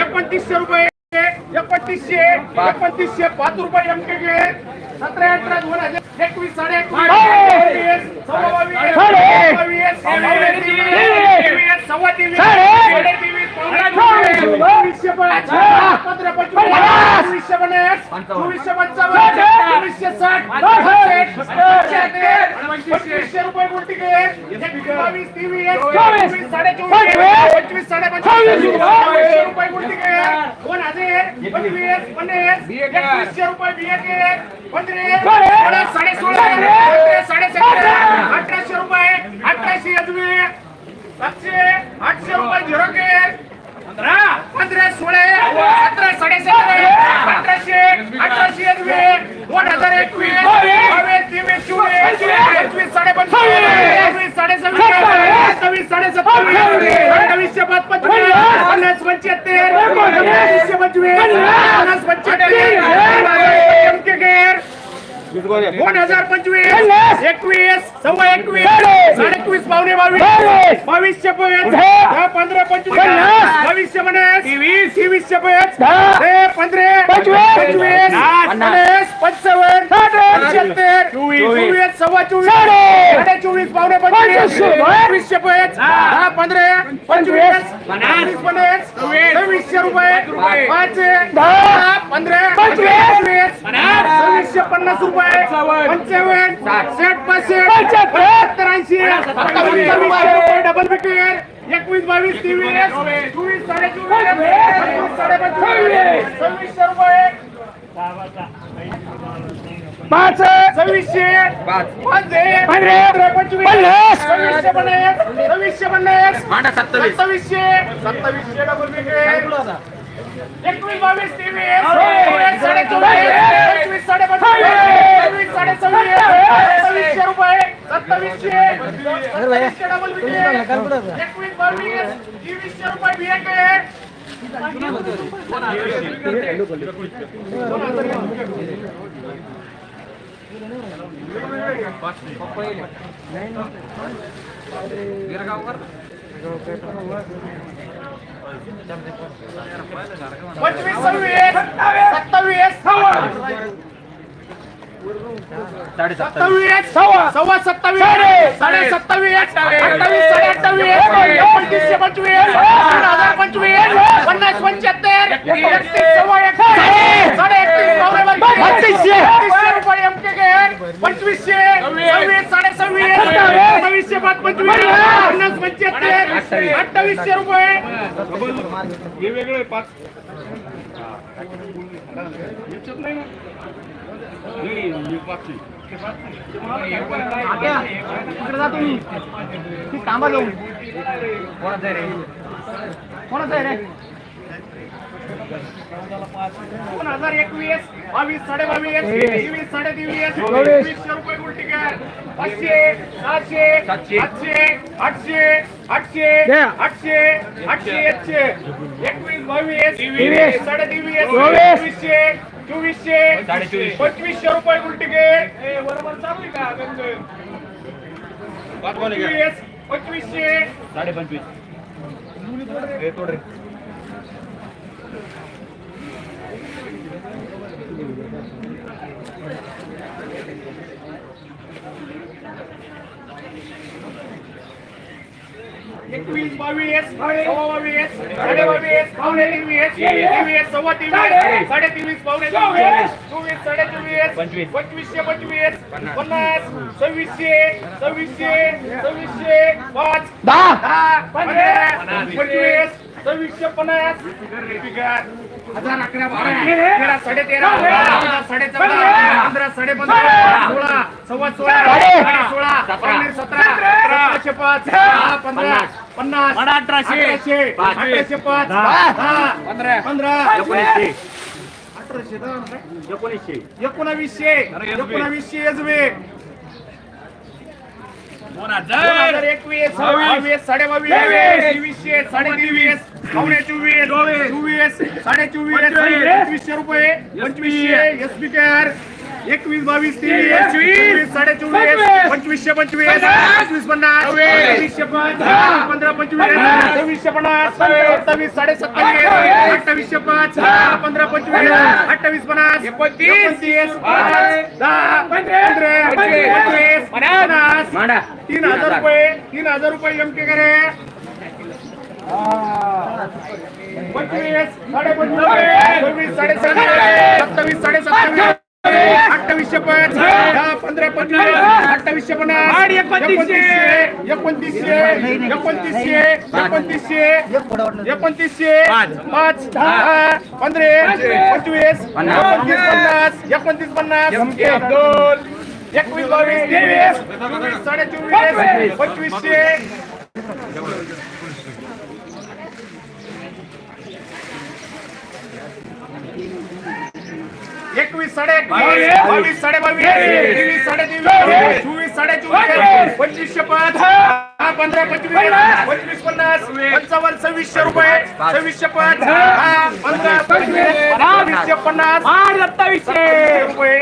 एकोणतीसशे रुपये एकोणतीसशे एकोणतीसशे पाच रुपये एम के गे सतरा अठरा दोन हजार एकवीस साडे एकवीस सव्वा तेवीस साडे तेवीस पावणे चोवीसशे पंधरा पन्नास चोवीसशे पंचावन्न चोवीसशे साठ पंचवीसशे रुपये गुंठी गे एकवीस बावीस तेवीस साडे चोवीस. पंचवीस साडे पंचवीस रुपये गे दोन हजार पंचवीस पन्नास एकवीसशे रुपये गे पंधरा साडे सोळा साडे सतरा अठराशे रुपये अठराशे अजून सातशे आठशे रुपये झिरो के पंधरा पंधरा सोळा सतरा साडे सतरा अठराशे अठराशे अजून दोन हजार एकवीस बावीस तेवीस चोवीस पंचवीस साडे पंचवीस साडे पाच पंचवीस पन्नास पंच्याहत्तर एकोणीसशे पंचवीस पन्नास पंच्याहत्तर एम के गेर दोन हजार पंचवीस एकवीस सव्वा एकवीस साडे एकवीस पावणे बावीस बावीसशे पंच दहा पंधरा पंचवीस बावीसशे पन्नास तेवीस! तेवीसशे पंधरा पंचवीस! पन्नास पंचावन्न पंच्याहत्तर चोवीस सव्वा चोवीस. साडे! चोवीस पावणे पंचवीस. एकवीसशे पंच दहा पंधरा पंचवीस. पन्नास. पन्नास सव्वीसशे रुपये. पाच. दहा. पंधरा पंचवीस. सव्वीसशे पन्नास रुपये. पंचावन्न. साठ. पाचशे. पंच्याहत्तर. ऐंशी. Double wicket. एकवीस बावीस तेवीस. चोवीस साडे चोवीस पंचवीस साडे पंचवीस सव्वीसशे रुपये. पाच. सव्वीसशे. पंधरा पन्नास. सव्वीसशे पन्नास. सव्वीसशे पन्नास. सत्तावीसशे. सत्तावीसशे डबल एकवीस बावीस तेवीस. साडे चोवीस साडे पंचवीस साडे सव्वीस सत्तावीसशे रुपये. सत्तावीसशे. सत्तावीसशे डबल विकेट एकवीस बावीस. तेवीसशे रुपये बिये पंचवीस सव्वीस सत्तावीस सत्तावीस सव्वा सत्तावीस साडे सत्तावीस अठ्ठावीस साडे अठ्ठावीस एकोणतीसशे पंचवीस हजार पंचवीस पन्नास पंच्याहत्तर एकतीस सव्वा एकतीस साडे एकतीस पावणे बत्तीसशे बत्तीसशे रुपये एम के गेअर पंचवीसशे सव्वीस. साडे सव्वीस सव्वीसशे पाच पंचवीस पन्नास पंच्याहत्तर. अठ्ठावीसशे रुपये. हे वेगळे पाच. याच्यात नाही ना तिकडे जा तुम्ही. ती कामा जाऊन. कोणाचं आहे रे? कोणाचं आहे रे? दोन हजार एकवीस बावीस साडे बावीस तेवीस साडे तेवीस वीसशे रुपये गुल तिकीट पाचशे सहाशे सातशे. आठशे आठशे आठशे आठशे एकशे. एकवीस बावीस तेवीस साडे तेवीस चोवीसशे चोवीसशे पंचवीसशे रुपये गुल तिकीट बरोबर चालू का पंचवीसशे. साडे पंचवीस एकवीस बावीस बावीस साडे बावीस पावणे तेवीस तेवीस सव्वा तेवीस साडे तेवीस पावणे चोवीस. चोवीस साडे चोवीस पंचवीस. पंचवीसशे पंचवीस पन्नास. सव्वीसशे सव्वीसशे सव्वीसशे पाच दहा. दहा पंधरा पंचवीस सव्वीसशे पन्नास. हजार अकरा बारा. तेरा साडे तेरा. साडे चौदा. पंधरा साडे पंधरा. सोळा. सव्वा सोळा. सोळा. सतरा. अठराशे पाच. पंधरा पन्नास. अठराशे. अठराशे पाच. पंधरा. पंधरा एकोणीसशे. अठराशे एकोणीसशे. एकोणावीसशे. एकोणावीसशे यजवे दोन हजार एकवीस बावीस साडे बावीस तेवीसशे साडे तेवीस पावणे चोवीस चोवीस साडे चोवीस पंचवीसशे रुपये पंचवीसशे एस पी केअर एकवीस बावीस तेवीस साडे चोवीस पंचवीसशे पंचवीस पंचवीस पन्नास दहा. पंधरा पंचवीस सव्वीसशे पन्नास सत्तावीस. साडे सत्तावीस अठ्ठावीसशे पाच पंधरा पंचवीस अठ्ठावीस पन्नास एकोणतीस. दहा पंचवीस पन्नास. तीन हजार रुपये तीन हजार रुपये एम के करे. पंचवीस साडे पंचवीस सव्वीस साडे सत्तावीस सत्तावीस साडे सत्तावीस अठ्ठावीसशे पाच दहा पंधरा पंचवीस अठ्ठावीसशे पन्नास एकोणतीसशे. एकोणतीसशे एकोणतीसशे एकोणतीसशे एकोणतीसशे पाच. दहा पंधरा पंचवीस एकोणतीस पन्नास एकोणतीस पन्नास. दोन एकवीस बावीस तेवीस चोवीस साडे चोवीस पंचवीसशे एकवीस साडे बावीस साडे बावीस तेवीस साडे तेवीस चोवीस साडे चोवीस पंचवीसशे पाच पंधरा पंचवीस पंचवीस पन्नास पंचावन्न सव्वीसशे रुपये सव्वीसशे पाच पंधरा पंचवीस सव्वीसशे पन्नास सत्तावीसशे. रुपये.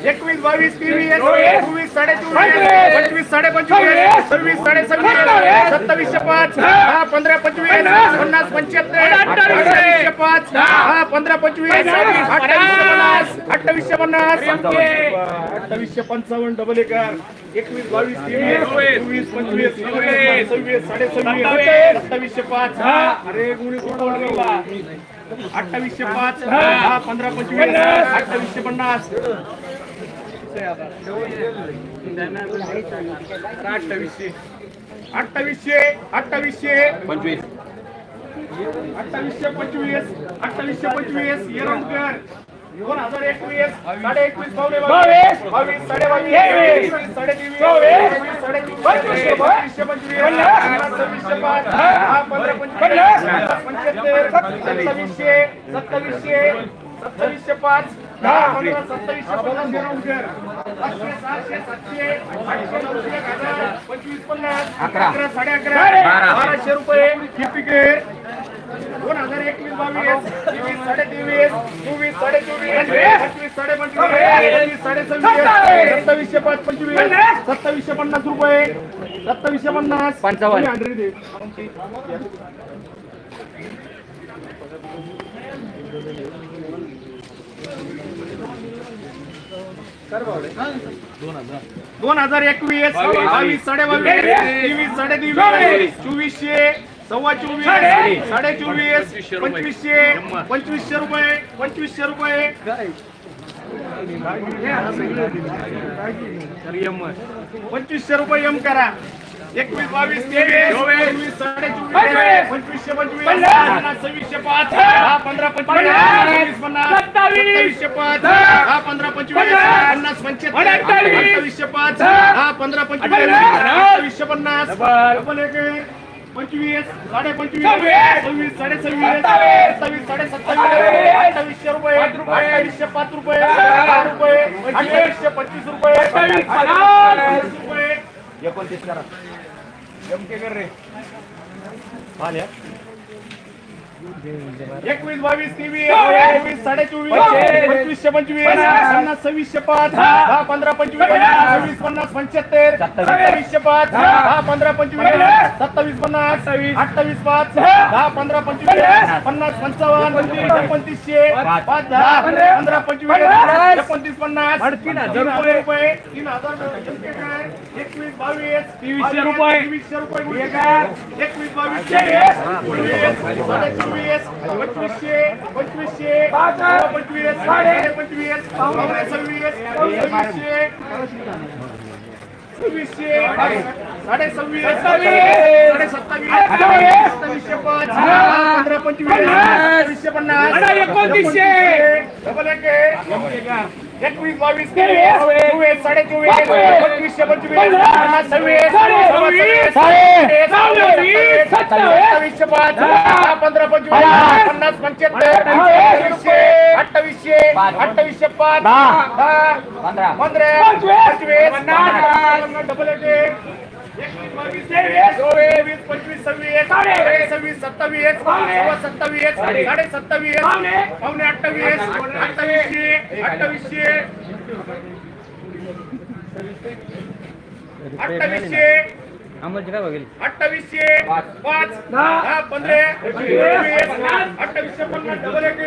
एकवीस बावीस तेवीस चोवीस साडे चोवीस पंचवीस. साडे पंचवीस. सव्वीस साडे सव्वीस सत्तावीसशे पाच. दहा. पंधरा पंचवीस. पन्नास. पंच्याहत्तर. अठ्ठावीसशे पाच. दहा. पंधरा पंचवीस. अठ्ठावीसशे पन्नास. अठ्ठावीसशे पन्नास. अठ्ठावीसशे पंचावन्न डबल एकर. एकवीस बावीस तेवीस चोवीस पंचवीस सव्वीस. सव्वीस साडे सव्वीस सत्तावीसशे पाच. अरे गुणी अठ्ठावीसशे पाच. दहा. पंधरा पंचवीस. अठ्ठावीसशे पन्नास. अठ्ठावीसशे. अठ्ठावीसशे अठ्ठावीसशे. पंचवीस. अठ्ठावीसशे पंचवीस अठ्ठावीसशे पंचवीस. दोन हजार एकवीस साडे एकवीस पावणे बावीस. बावीस. साडे बावीस. साडे तेवीस. साडे चोवीस पंचवीसशे पंचवीस. सव्वीसशे पाच. पंधरा पंचवीस. पंच्याहत्तर. सत्तावीसशे. सत्तावीसशे. सत्तावीसशे पाच दहा पंधरा सत्तावीसशे पन्नास येरवडकर पाचशे सहाशे सातशे आठशे नऊशे एक हजार पंचवीस पन्नास अकरा. साडे अकरा बारा. बाराशे रुपये ही पिके दोन हजार एकवीस बावीस तेवीस साडे तेवीस चोवीस साडे चोवीस पंचवीस साडे पंचवीस साडे सव्वीस सत्तावीसशे पाच पंचवीस सत्तावीसशे पन्नास रुपये सत्तावीसशे पन्नास पंचावन्न. हंड्रेड दे. दोन हजार एकवीस बावीस. साडे बावीस. तेवीस साडे तेवीस चोवीसशे सव्वा चोवीस साडे चोवीस पंचवीसशे पंचवीसशे रुपये पंचवीसशे रुपये. पंचवीसशे रुपये एम करा. एकवीस बावीस तेवीस चोवीस साडे चोवीस पंचवीसशे पंचवीस सव्वीसशे पाच दहा पंधरा पंचवीस पन्नास सत्तावीसशे पाच दहा पंधरा पंचवीस पन्नास अठ्ठावीसशे पाच दहा पंधरा पंचवीस अठ्ठावीसशे पन्नास पंचवीस साडे पंचवीस सव्वीस साडे सव्वीस सत्तावीस साडे सत्तावीस अठ्ठावीसशे रुपये अठ्ठावीसशे पाच रुपये दहा रुपये अठ्ठावीसशे पंचवीस रुपये एकोणतीस करा. एम के कर रे. आल्या एकवीस बावीस तेवीस चोवीस साडे चोवीस पंचवीसशे पंचवीस पन्नास. सव्वीसशे पाच दहा पंधरा पंचवीस सव्वीस पन्नास पंच्याहत्तर. सत्तावीसशे पाच दहा पंधरा पंचवीस सत्तावीस पन्नास. अठ्ठावीस पाच. दहा पंधरा पंचवीस. पन्नास. पंचावन्न. एकोणतीसशे. पाच. दहा. पंधरा. पंचवीस. एकोणतीस पन्नास. हजार रुपये. तीन हजार एकवीस बावीस. तेवीसशे रुपये. तेवीसशे रुपये. एकवीस बावीस. तेवीस साडे चोवीस पंचवीसशे पंचवीसशे पंचवीस साडे पंचवीस पावणे सव्वीस सव्वीसशे सव्वीसशे साडे सव्वीस साडे सत्तावीस सत्तावीसशे पाच पंधरा पंचवीस सव्वीसशे पन्नास एकोणतीसशे डबल एक एकवीस बावीस चोवीस साडे चोवीस पंचवीसशे पंचवीस सव्वीस सव्वीस सत्तावीस सत्तावीसशे पाच पंधरा पंचवीस पन्नास पंच्याहत्तर अठ्ठावीसशे. अठ्ठावीसशे पाच पंधरा. पंधरा पंचवीस. डबल एक एकवीस बावीस तेवीस चोवीस पंचवीस सव्वीस साडे सव्वीस सत्तावीस सत्तावीस साडे सत्तावीस पावणे. अठ्ठावीस अठ्ठावीसशे अठ्ठावीसशे अठ्ठावीसशे अठ्ठावीसशे पाच दहा पंधरा अठ्ठावीसशे पन्नास डबल एक.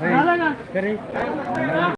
झालं ना